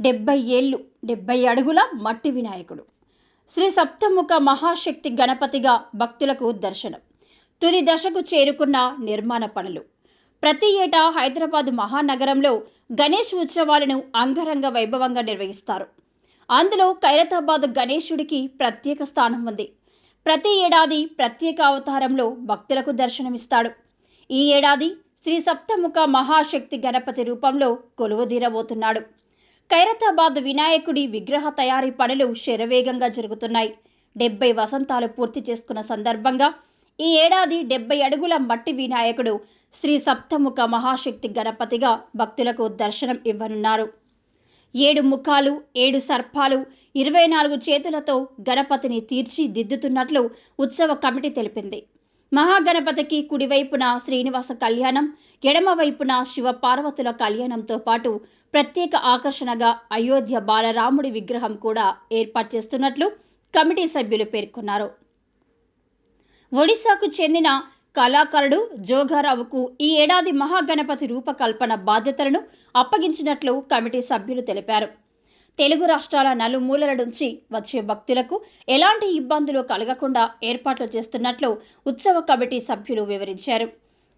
డెబ్బై ఏళ్ళు డెబ్బై అడుగుల మట్టి వినాయకుడు. శ్రీ సప్తముఖ మహాశక్తి గణపతిగా భక్తులకు దర్శనం. తుది దశకు చేరుకున్న నిర్మాణ పనులు. ప్రతి ఏటా హైదరాబాద్ మహానగరంలో గణేష్ ఉత్సవాలను అంగరంగ వైభవంగా నిర్వహిస్తారు. అందులో ఖైరతాబాద్ గణేశుడికి ప్రత్యేక స్థానం ఉంది. ప్రతి ఏడాది ప్రత్యేక అవతారంలో భక్తులకు దర్శనమిస్తాడు. ఈ ఏడాది శ్రీ సప్తముఖ మహాశక్తి గణపతి రూపంలో కొలువుదీరబోతున్నాడు. ఖైరతాబాద్ వినాయకుడి విగ్రహ తయారీ పనులు శరవేగంగా జరుగుతున్నాయి. డెబ్బై వసంతాలు పూర్తి చేసుకున్న సందర్భంగా ఈ ఏడాది డెబ్బై అడుగుల మట్టి వినాయకుడు శ్రీ సప్తముఖ మహాశక్తి గణపతిగా భక్తులకు దర్శనం ఇవ్వనున్నారు. ఏడు ముఖాలు ఏడు సర్పాలు ఇరవై నాలుగు చేతులతో గణపతిని తీర్చిదిద్దుతున్నట్లు ఉత్సవ కమిటీ తెలిపింది. మహాగణపతికి కుడివైపున శ్రీనివాస కళ్యాణం ఎడమవైపున శివపార్వతుల కళ్యాణంతో పాటు ప్రత్యేక ఆకర్షణగా అయోధ్య బాలరాముడి విగ్రహం కూడా ఏర్పాటు చేస్తున్నట్లు కమిటీ సభ్యులు పేర్కొన్నారు. ఒడిశాకు చెందిన కళాకారుడు జోగారావుకు ఈ ఏడాది మహాగణపతి రూపకల్పన బాధ్యతలను అప్పగించినట్లు కమిటీ సభ్యులు తెలిపారు. తెలుగు రాష్ట్రాల నలుమూలల నుంచి వచ్చే భక్తులకు ఎలాంటి ఇబ్బందులు కలగకుండా ఏర్పాట్లు చేస్తున్నట్లు ఉత్సవ కమిటీ సభ్యులు వివరించారు.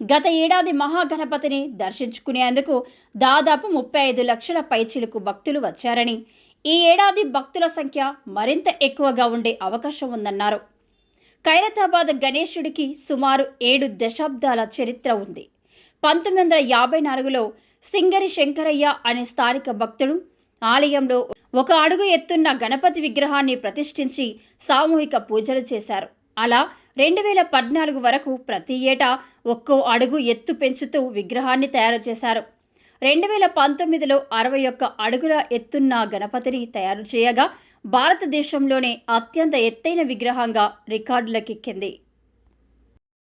గత ఏడాది మహాగణపతిని దర్శించుకునేందుకు దాదాపు ముప్పై ఐదు లక్షల పైచిలకు భక్తులు వచ్చారని ఈ ఏడాది భక్తుల సంఖ్య మరింత ఎక్కువగా ఉండే అవకాశం ఉందన్నారు. ఖైరతాబాద్ గణేశుడికి సుమారు ఏడు దశాబ్దాల చరిత్ర ఉంది. పంతొమ్మిది వందల యాభై నాలుగులో సింగరి శంకరయ్య అనే స్థానిక భక్తుడు ఆలయంలో ఒక అడుగు ఎత్తున్న గణపతి విగ్రహాన్ని ప్రతిష్ఠించి సామూహిక పూజలు చేశారు. అలా రెండు వేల పద్నాలుగు వరకు ప్రతి ఏటా ఒక్కో అడుగు ఎత్తు పెంచుతూ విగ్రహాన్ని తయారు చేశారు. రెండు వేల పంతొమ్మిదిలో అరవై ఒక్క అడుగుల ఎత్తున్న గణపతిని తయారు చేయగా భారతదేశంలోనే అత్యంత ఎత్తైన విగ్రహంగా రికార్డులకెక్కింది.